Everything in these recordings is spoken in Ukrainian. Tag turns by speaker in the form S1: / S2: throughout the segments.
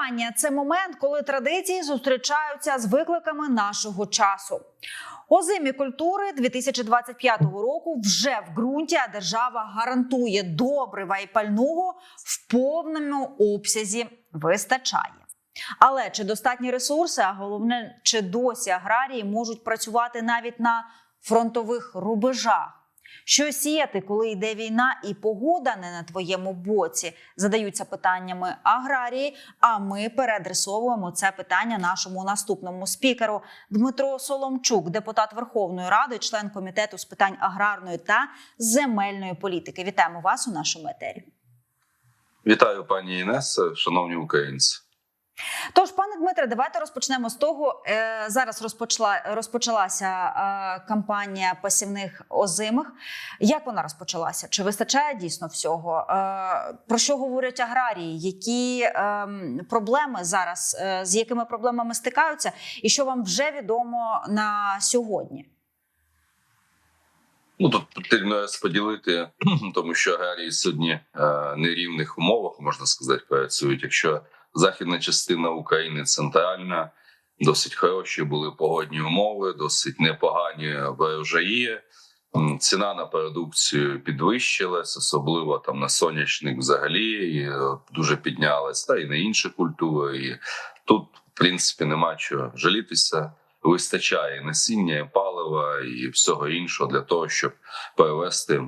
S1: Купання це момент, коли традиції зустрічаються з викликами нашого часу. Озимі культури 2025 року вже в ґрунті, а держава гарантує добрива і пального в повному обсязі вистачає. Але чи достатні ресурси, а головне, чи досі аграрії можуть працювати навіть на фронтових рубежах? Що сіяти, коли йде війна і погода не на твоєму боці? Задаються питаннями аграрії. А ми переадресовуємо це питання нашому наступному спікеру Дмитро Соломчук, депутат Верховної Ради, член комітету з питань аграрної та земельної політики. Вітаємо вас у нашому етері.
S2: Вітаю, пані Інесо, шановні українці.
S1: Тож, пане Дмитре, давайте розпочнемо з того. Е, зараз розпочала розпочалася е, кампанія пасівних озимих. Як вона розпочалася? Чи вистачає дійсно всього? Е, про що говорять аграрії? Які е, проблеми зараз з якими проблемами стикаються, і що вам вже відомо на сьогодні?
S2: Ну тут потрібно споділити, тому що аграрії сьогодні е, нерівних умовах можна сказати працюють. Якщо західна частина України центральна, досить хороші були погодні умови, досить непогані врожаї. Ціна на продукцію підвищилась, особливо там на сонячник взагалі і е, дуже піднялась, та і на інші культури. І тут, в принципі, нема чого жалітися. Вистачає насіння, і палива і всього іншого для того, щоб перевести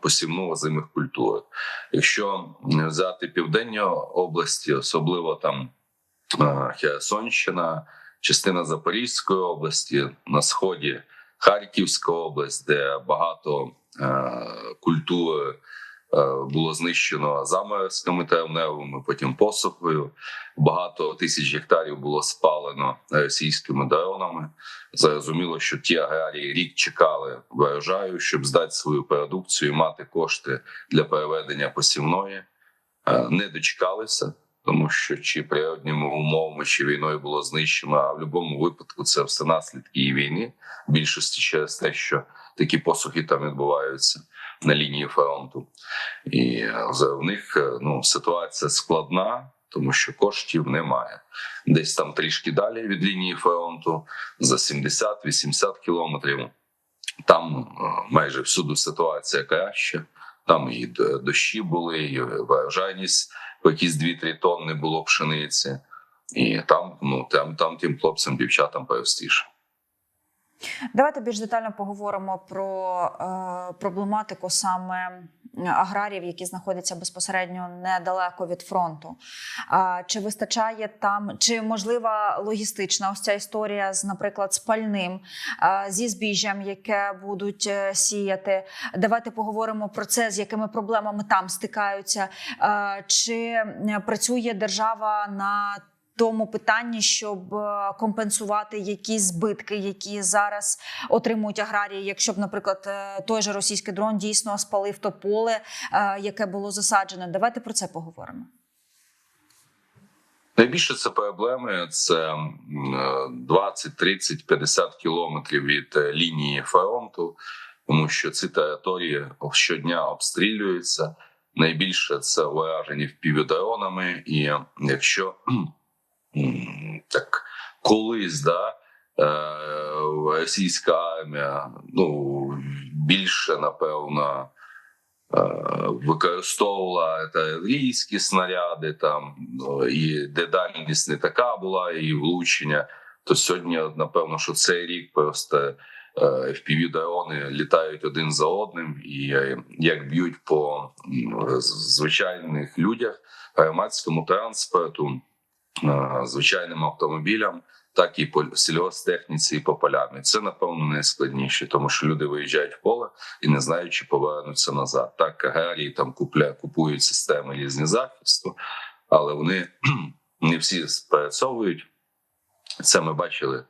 S2: посівну озимих культур. Якщо взяти південні області, особливо там Херсонщина, частина Запорізької області, на сході Харківська область, де багато культури. культур було знищено заморозками травневими, потім посухою. Багато тисяч гектарів було спалено російськими дронами. Зрозуміло, що ті аграрії рік чекали врожаю, щоб здати свою продукцію мати кошти для переведення посівної. Е, Не дочекалися, тому що чи природніми умовами, чи війною було знищено. А в будь-якому випадку це все наслідки війни. В більшості через те, що такі посухи там відбуваються на лінії фронту, і е, в них е, ну ситуація складна, тому що коштів немає. Десь там трішки далі від лінії фронту за 70-80 кілометрів. Там е, майже всюди ситуація краща. Там і дощі були, і врожайність по якісь 2-3 тонни було пшениці, і там ну там, там тим хлопцям, дівчатам простіше.
S1: Давайте більш детально поговоримо про е, проблематику саме аграріїв, які знаходяться безпосередньо недалеко від фронту. А чи вистачає там, чи можлива логістична ось ця історія з, наприклад, з пальним, а, зі збіжжям, яке будуть е, сіяти? Давайте поговоримо про це, з якими проблемами там стикаються. А, Чи е, працює держава на тому питанні, щоб е, компенсувати якісь збитки, які зараз отримують аграрії, якщо б, наприклад, е, той же російський дрон дійсно спалив то поле, е, яке було засаджене. Давайте про це поговоримо.
S2: Найбільше це проблеми це м, е, 20, 30, 50 кілометрів від лінії фронту, тому що ці території щодня обстрілюються. Найбільше це уражені впівдронами, і якщо так колись да, е, російська армія ну більше напевно. е, Використовувала артилерійські снаряди, там ну, і де дальність не така була, і влучення. То сьогодні, напевно, що цей рік просто fpv дрони літають один за одним, і е, як б'ють по звичайних людях, громадському транспорту, е, звичайним автомобілям, так і по сільгосптехніці і по полям. І це напевно найскладніше, тому що люди виїжджають в поле і не знають, чи повернуться назад. Так аграрії там купля купують системи різні захисту, але вони не всі спрацьовують. Це ми бачили.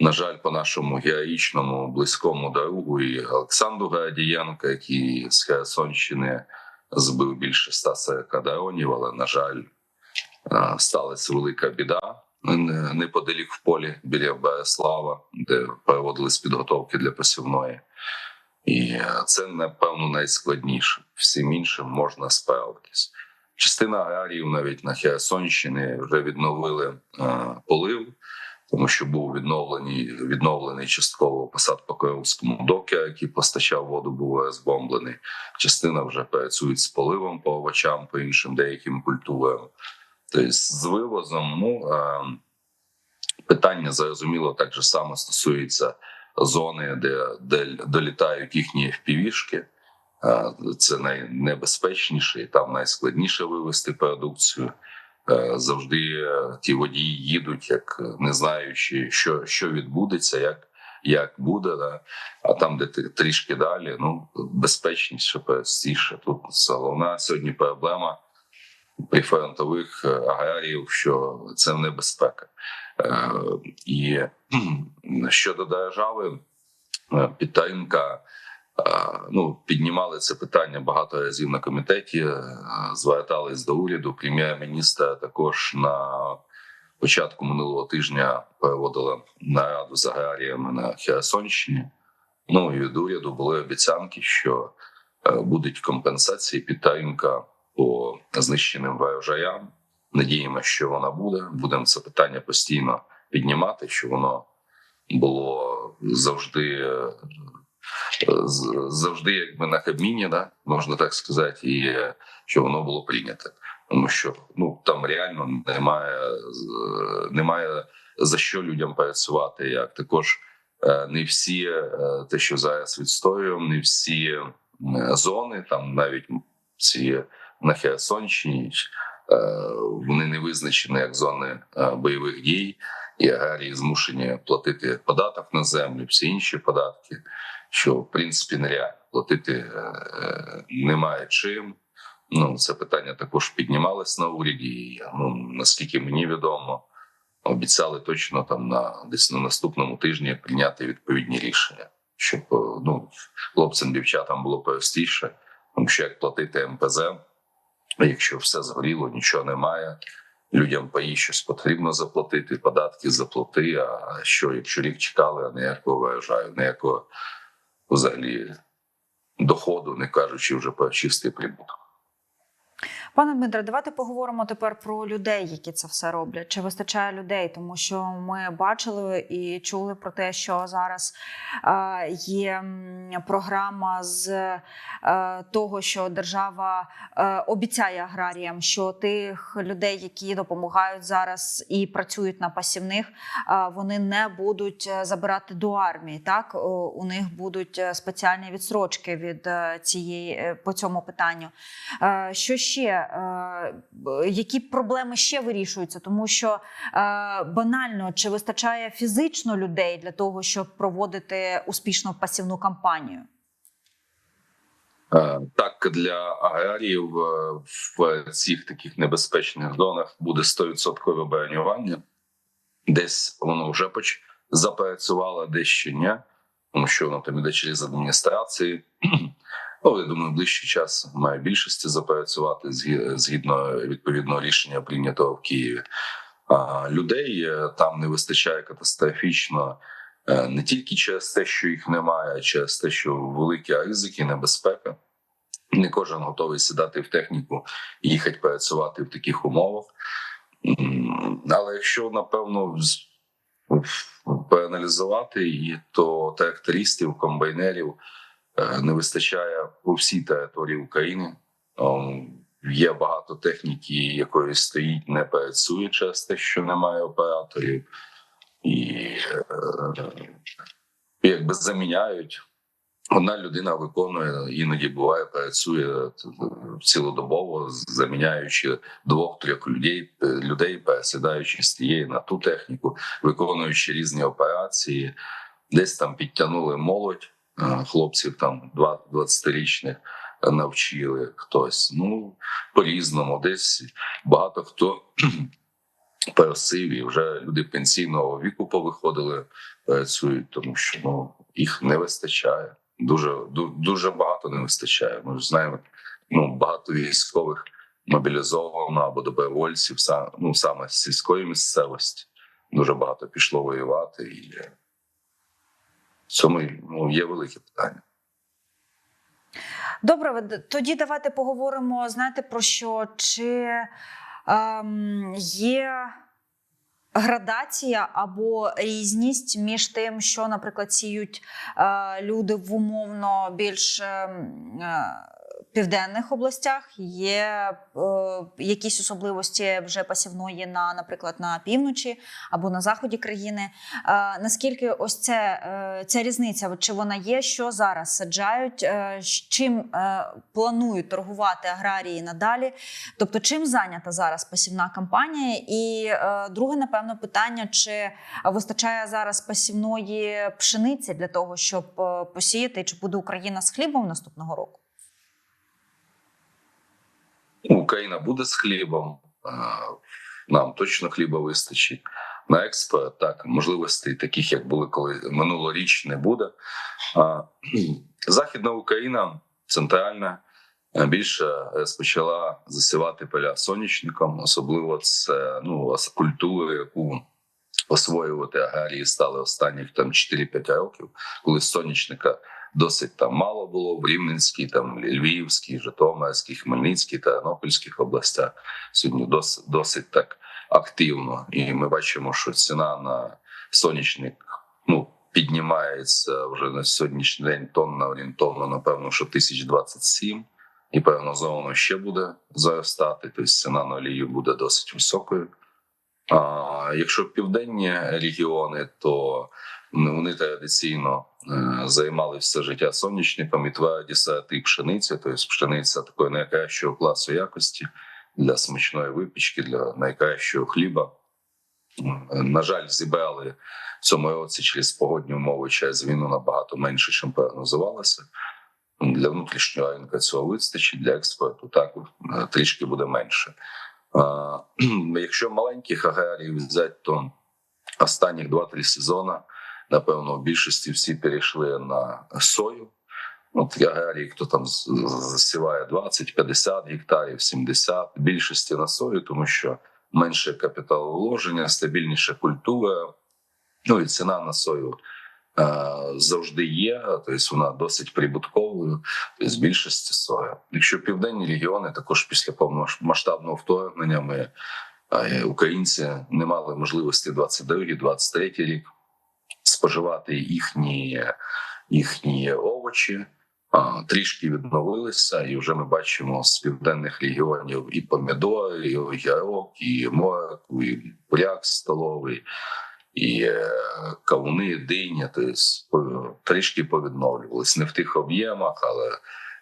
S2: На жаль, по нашому героїчному близькому другу і Олександру Городієнка, який з Херсонщини збив більше 140 дронів, але на жаль, е, сталася велика біда неподалік в полі біля Береслава, де проводились підготовки для посівної. І е, це, напевно, найскладніше. Всім іншим можна справитись. Частина аграріїв навіть на Херсонщині вже відновили е, полив, тому що був відновлений, відновлений частково посад по Київському докі, який постачав воду, був розбомблений. Частина вже працює з поливом по овочам, по іншим деяким культурам. Тобто з вивозом, ну питання зрозуміло так же само стосується зони, де, де долітають їхні впівішки. Це найнебезпечніше, і там найскладніше вивести продукцію. Завжди ті водії їдуть, як не знаючи, що, що відбудеться, як, як буде. Да? А там, де трішки далі, ну безпечніше, простіше. Тут головна сьогодні проблема при фронтових е, аграріїв, що це небезпека. Е, І щодо держави, е, підтримка. Ну, піднімали це питання багато разів на комітеті. Звертались до уряду. Прем'єр-міністр також на початку минулого тижня проводила нараду з аграріями на Херсонщині. Ну і від уряду були обіцянки, що будуть компенсації, підтримка по знищеним врожаям. Надіємося, що вона буде. Будемо це питання постійно піднімати, що воно було завжди. е, завжди якби на Кабміні, да, можна так сказати, і що воно було прийнято. Тому що ну там реально немає, немає за що людям працювати. Як також е, не всі е, те, що зараз відстоюємо, не всі зони, там навіть ці на Херсонщині, е, вони не визначені як зони е, бойових дій, і аграрії змушені платити податок на землю, всі інші податки що в принципі нереально платити е, немає чим. Ну це питання також піднімалось на уряді. Ну наскільки мені відомо, обіцяли точно там на десь на наступному тижні прийняти відповідні рішення, щоб ну хлопцям, дівчатам було простіше, тому що як платити МПЗ, якщо все згоріло, нічого немає. Людям паї щось потрібно заплатити, податки заплати. А що, якщо рік чекали, а ніякого виїжджаю, ніякого взагалі доходу, не кажучи вже про чистий прибуток.
S1: Пане Дмитре, давайте поговоримо тепер про людей, які це все роблять. Чи вистачає людей? Тому що ми бачили і чули про те, що зараз е, є програма з е, того, що держава е, обіцяє аграріям, що тих людей, які допомагають зараз і працюють на пасівних, вони не будуть забирати до армії. Так у них будуть спеціальні відстрочки від цієї по цьому питанню. Що ще? Е, б- Які проблеми ще вирішуються? Тому що е, банально чи вистачає фізично людей для того, щоб проводити успішну пасівну кампанію?
S2: Е, Так, для аграріїв е, в цих таких небезпечних зонах буде 100% бронювання. Десь воно вже поч... запрацювало, десь ще ні, тому що воно там іде через адміністрації. Ну, я думаю, в ближчий час має більшості запрацювати згідно відповідного рішення, прийнятого в Києві. Людей е, там не вистачає катастрофічно е, не тільки через те, що їх немає, а через те, що великі ризики, небезпека. Не кожен готовий сідати в техніку і їхати працювати в таких умовах. Але якщо напевно проаналізувати її, то трактористів, комбайнерів не вистачає по всій території України. Ем, Є багато техніки, якої стоїть, не працює через те, що немає операторів, і е, якби заміняють. Одна людина виконує іноді буває, працює цілодобово, заміняючи двох-трьох людей, людей, пересідаючи з тієї на ту техніку, виконуючи різні операції, десь там підтягнули молодь е, хлопців, там 20-річних навчили хтось. Ну по різному, десь багато хто просив, і вже люди пенсійного віку повиходили, працюють, тому що ну їх не вистачає. Дуже дуже багато не вистачає. Ми ж знаємо, ну багато військових мобілізовано або добровольців, ну саме з сільської місцевості. Дуже багато пішло воювати, і цьому ну, є велике питання.
S1: Добре, тоді давайте поговоримо. Знаєте про що? Чи ем, є градація або різність між тим, що, наприклад, сіють е, люди в умовно більш ем, е, південних областях? Є е, якісь особливості вже посівної на, наприклад, на півночі або на заході країни? Е, наскільки ось це, е, ця різниця, чи вона є, що зараз саджають, е, чим е, планують торгувати аграрії надалі? Тобто, чим зайнята зараз посівна кампанія? І е, друге, напевно, питання: чи вистачає зараз посівної пшениці для того, щоб е, посіяти, чи буде Україна з хлібом наступного року?
S2: Україна буде з хлібом. Нам точно хліба вистачить. На експорт так можливостей, таких як були коли минулоріч, не буде. Західна Україна, центральна, е, більше е, почала засівати поля сонячником, особливо це ну культура, яку освоювати аграрії стали останніх там 4-5 років, коли сонячника досить там мало було в Рівненській, там Львівській, Житомирській, Хмельницькій та Тернопільських областях. Сьогодні досить, досить так активно, і ми бачимо, що ціна на сонячник ну піднімається вже на сьогоднішній день тонна орієнтовно, напевно, що 1027, і прогнозовано ще буде зростати. Тобто ціна на олію буде досить високою. А якщо південні регіони, то вони традиційно е, займали все життя сонячником і тверді сорти пшениці, тобто пшениця такої найкращого класу якості для смачної випічки, для найкращого хліба. На жаль, зібрали в цьому році через погодні умови через війну набагато менше, ніж прогнозувалося. Для внутрішнього ринку цього вистачить, для експорту також е, трішки буде менше. Якщо маленьких аграріїв взяти, то останніх 2-3 сезони, напевно, в більшості всі перейшли на сою. От аграрії, хто там засіває 20-50 гектарів, 70, в більшості на сою, тому що менше капіталовложення, стабільніша культура. Ну і ціна на сою завжди є, тобто вона досить прибутковою, тобто більшості соя. Якщо південні регіони, також після повномасштабного вторгнення ми е, українці не мали можливості 22-23 рік споживати їхні, їхні овочі. Трішки відновилися, і вже ми бачимо з південних регіонів і помідори, і огірок, і морку, і буряк столовий, і е, кавуни, диня. Тобто трішки повідновлювались не в тих об'ємах, але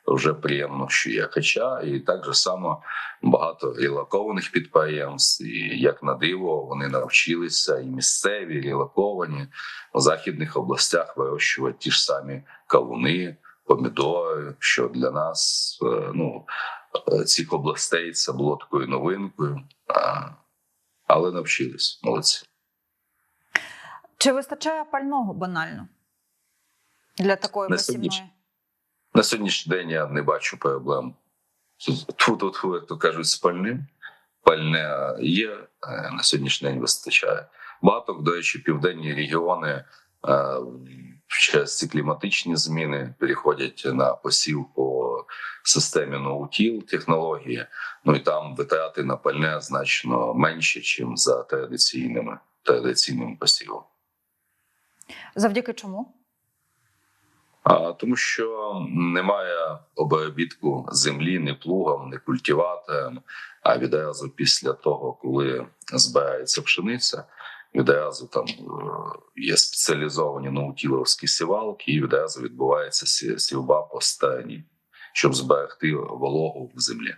S2: вже приємно, що є. Хоча і так же само багато релокованих підприємств, і як на диво, вони навчилися і місцеві, і релоковані в західних областях вирощувати ті ж самі кавуни, помідори. Що для нас е, ну е, цих областей це було такою новинкою, але навчились молодці.
S1: Чи вистачає пального банально для такої
S2: На сьогоднішній- На сьогоднішній день я не бачу проблем. Тут, тут, як то кажуть, з пальним. Пальне є, е, на сьогоднішній день вистачає. Багато, до речі, південні регіони е, через ці кліматичні зміни переходять на посів по системі ноутіл технології. Ну і там витрати на пальне значно менші, ніж за традиційними традиційним посівом.
S1: Завдяки чому?
S2: А, тому що немає обробітку землі ні плугом, ні культиватором. А відразу після того, коли збирається пшениця, відразу там е, є спеціалізовані наутіловські сівалки, і відразу відбувається сі- сівба по стороні, щоб зберегти вологу в землі.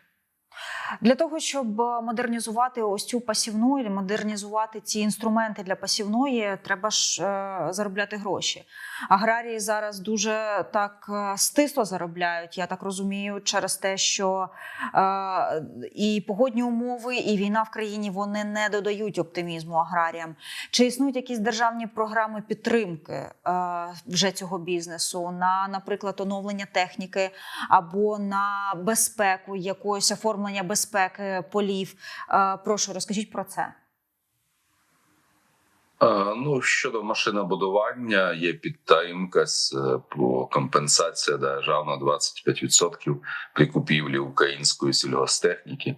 S1: Для того, щоб е, модернізувати ось цю пасівну і модернізувати ці інструменти для пасівної, треба ж е, заробляти гроші. Аграрії зараз дуже так е, стисло заробляють, я так розумію, через те, що і погодні умови, і війна в країні вони не додають оптимізму аграріям. Чи існують якісь державні програми підтримки вже цього бізнесу на, наприклад, оновлення техніки або на безпеку, якогось оформлення безпеки полів? Е, прошу, розкажіть про це.
S2: Е, Ну щодо машинобудування, є підтримка е, по компенсація державна 25% при купівлі української сільгостехніки.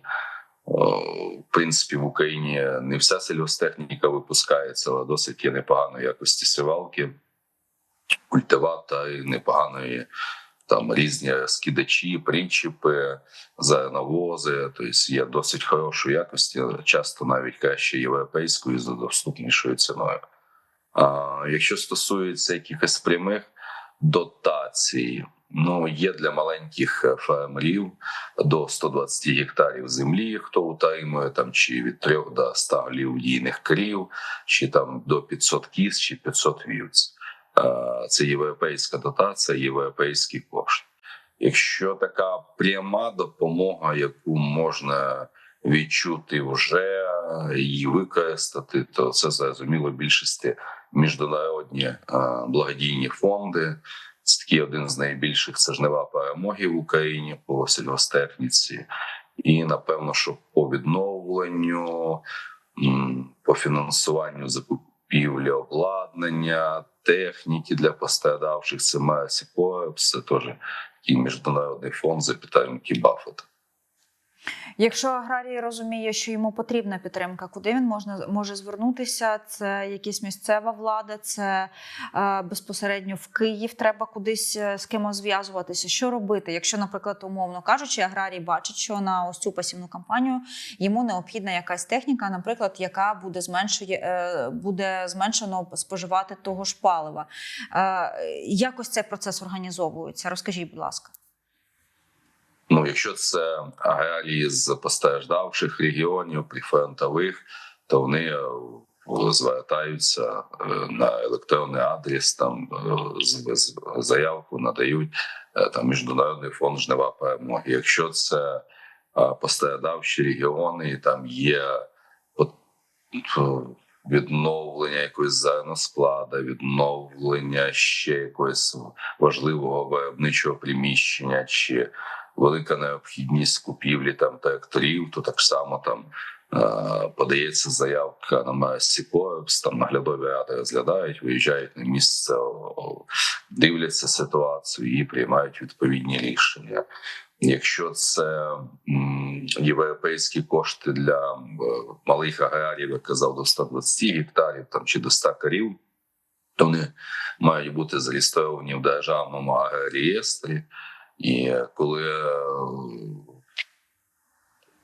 S2: В принципі, в Україні не вся сільгостехніка випускається, але досить є непоганої якості сівалки, культиватори, непоганої там різні скидачі, причіпи, зерновози. Тобто є досить хорошої якості, часто навіть краще європейської за доступнішою ціною. А якщо стосується якихось прямих дотацій, ну є для маленьких фермерів до 120 гектарів землі, хто утримує там чи від 3 до 100 голів крів, чи там до 500 кіз, чи 500 вівць. Е, Це європейська дотація, європейський кошт. Якщо така пряма допомога, яку можна відчути вже і використати, то це зрозуміло більшості міжнародні е, благодійні фонди. Це такий один з найбільших це жнива перемоги в Україні по сільгостехніці. І напевно, що по відновленню, по фінансуванню закупівлі обладнання, техніки для пострадавших, це має це теж такий міжнародний фонд за підтримки.
S1: Якщо аграрій розуміє, що йому потрібна підтримка, куди він можна може звернутися? Це якась місцева влада, це е, безпосередньо в Київ треба кудись е, з кимось зв'язуватися. Що робити, якщо, наприклад, умовно кажучи, аграрій бачить, що на ось цю пасівну кампанію йому необхідна якась техніка, наприклад, яка буде зменшує е, буде зменшено споживати того ж палива. Е, якось цей процес організовується. Розкажіть, будь ласка.
S2: Ну, якщо це аграрії з постраждавших регіонів, прифронтових, то вони е, звертаються е, на електронний адрес, там е, заявку надають там міжнародний фонд жнива перемоги. Якщо це постраждавші регіони, і там є відновлення якогось зерноскладу, відновлення ще якогось важливого виробничого приміщення чи велика необхідність купівлі там тракторів, то так само там е, подається заявка на Мерсі Корпс, там наглядові ради розглядають, виїжджають на місце, дивляться ситуацію і приймають відповідні рішення. Якщо це європейські кошти для е, малих аграрів, як казав, до 120 гектарів там чи до 100 корів, то вони мають бути зареєстровані в державному агрореєстрі. І коли е,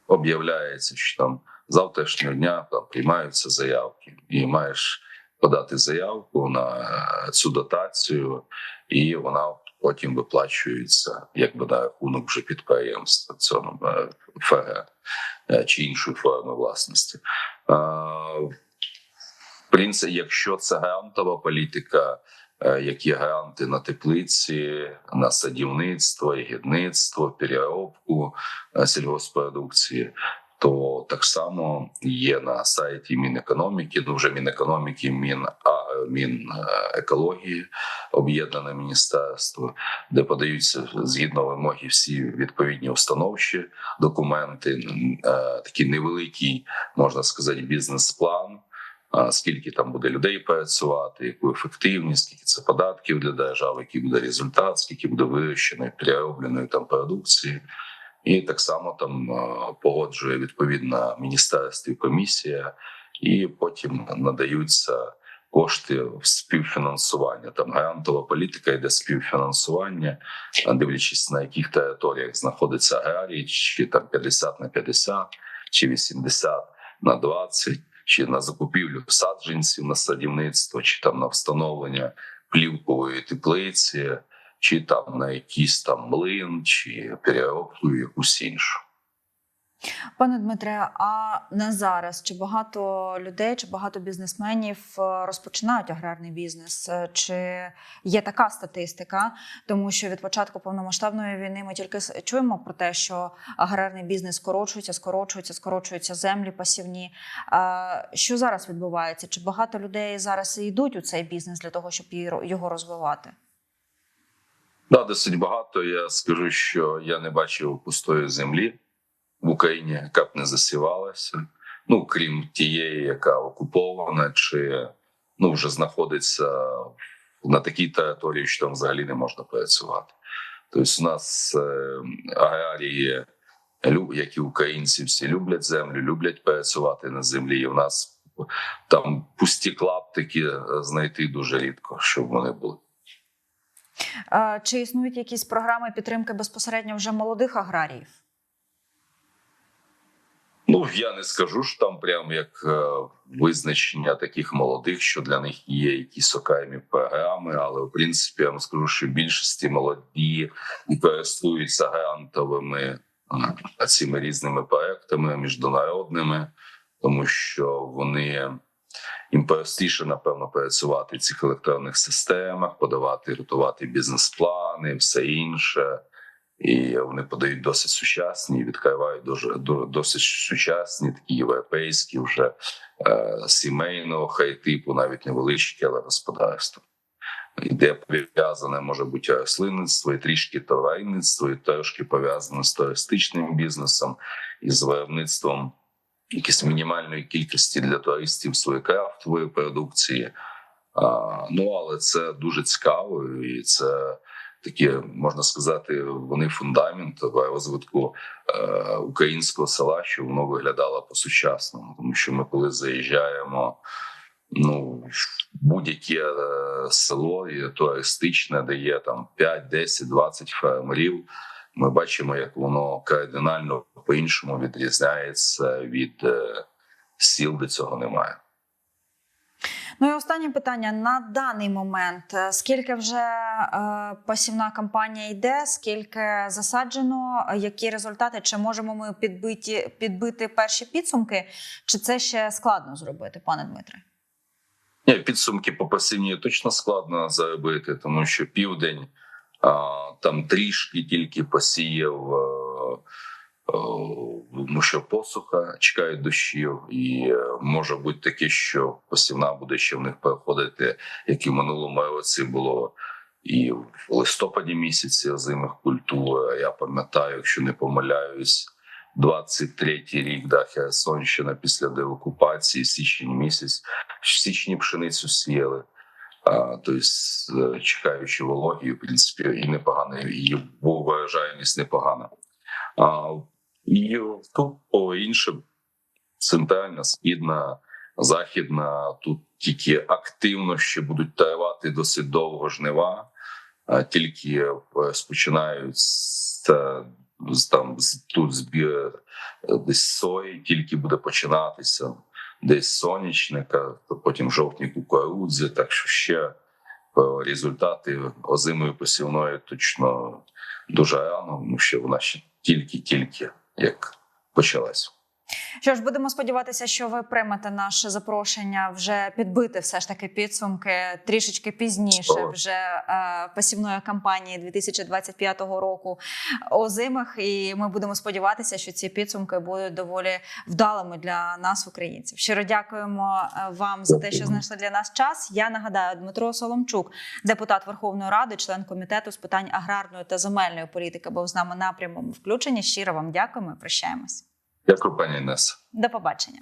S2: об'являється, що там завтрашнього дня там приймаються заявки, і маєш подати заявку на цю дотацію, і вона потім виплачується якби на рахунок вже підприємства цього е, ФГ е, чи іншої форми власності. Е, В принципі, якщо це грантова політика, е, які гранти на теплиці, на садівництво, ягідництво, переробку е, сільгоспродукції, то так само є на сайті Мінекономіки, ну вже Мінекономіки, Мін, а, Мінекології, об'єднане міністерство, де подаються згідно вимоги всі відповідні установчі документи, е, такий невеликий, можна сказати, бізнес-план скільки там буде людей працювати, яку ефективність, скільки це податків для держави, який буде результат, скільки буде вирощеної переробленої там продукції. І так само там погоджує відповідна міністерство і комісія, і потім надаються кошти в співфінансування. Там грантова політика йде співфінансування, дивлячись на яких територіях знаходиться аграрій, чи там 50 на 50, чи 80 на 20 чи на закупівлю саджанців на садівництво, чи там на встановлення плівкової теплиці, чи там на якийсь там млин, чи переробку якусь іншу.
S1: Пане Дмитре, а на зараз чи багато людей, чи багато бізнесменів е, розпочинають аграрний бізнес? Е, Чи є така статистика? Тому що від початку повномасштабної війни ми тільки чуємо про те, що аграрний бізнес скорочується, скорочується, скорочуються землі пасівні. Що зараз відбувається? Чи багато людей зараз йдуть у цей бізнес для того, щоб його розвивати?
S2: Да, досить багато. Я скажу, що я не бачив пустої землі в Україні, яка б не засівалася. Ну крім тієї, яка окупована, чи ну вже знаходиться на такій території, що там взагалі не можна працювати. Тобто, у нас е, аграрії, як і українці, всі люблять землю, люблять працювати на землі. І в нас там пусті клаптики е, знайти дуже рідко, щоб вони були.
S1: Чи існують якісь програми підтримки безпосередньо вже молодих аграріїв?
S2: Ну я не скажу що там прям як е, визначення таких молодих, що для них є якісь окремі програми, але в принципі я вам скажу, що більшості молоді користуються грантовими м, цими різними проектами міжнародними, тому що вони їм простіше, напевно, працювати в цих електронних системах, подавати, готувати бізнес-плани, все інше. І вони подають досить сучасні, відкривають дуже досить сучасні, такі європейські, вже е, сімейного хай типу, навіть невеличкі, але господарства. Де пов'язане може бути рослинництво, і трішки товарництво, і трошки пов'язане з туристичним бізнесом і з виробництвом якісь мінімальної кількості для туристів своєї крафтової продукції. А, ну але це дуже цікаво, і це такі можна сказати, вони фундамент розвитку е, українського села, що воно виглядало по-сучасному. Тому що ми, коли заїжджаємо, ну будь-яке е, село є туристичне, де є там 5, 10, 20 фермерів. Ми бачимо, як воно кардинально по-іншому відрізняється від е, сіл, де цього немає.
S1: Ну і останнє питання на даний момент: е, скільки вже е, посівна кампанія йде, скільки засаджено, е, які результати? Чи можемо ми підбиті, підбити перші підсумки? Чи це ще складно зробити, пане Дмитре?
S2: Ні, підсумки по посівні точно складно заробити, тому що південь а, там трішки тільки посіяв, а, а, тому що посуха чекають дощів, і е, може бути таке, що посівна буде ще в них проходити, як і в минулому році було. І в листопаді місяці озимих культур. Я пам'ятаю, якщо не помиляюсь, 23-й рік да, Херсонщина після деокупації, січень місяць, в січні пшеницю сіяли. А, тобто, чекаючи вологі, в принципі, і непогано, і був вражаємість непогана. А, тут по іншим. Центральна, східна, західна, тут тільки активно ще будуть тривати досить довго жнива, а тільки е, розпочинають з, е, з там з, тут збір е, десь сої, тільки буде починатися. Десь сонячника, потім жовтні кукурудзи. Так що ще про результати озимої посівної точно дуже рано, тому що вона ще тільки-тільки як почалась.
S1: Що ж, будемо сподіватися, що ви приймете наше запрошення вже підбити все ж таки підсумки трішечки пізніше, вже е, посівної кампанії 2025 року озимих. І ми будемо сподіватися, що ці підсумки будуть доволі вдалими для нас, українців. Щиро дякуємо е, вам за те, що знайшли для нас час. Я нагадаю, Дмитро Соломчук, депутат Верховної Ради, член комітету з питань аграрної та земельної політики, був з нами на прямому включенні. Щиро вам дякуємо. і Прощаємось.
S2: Дякую, пані Інес.
S1: До побачення.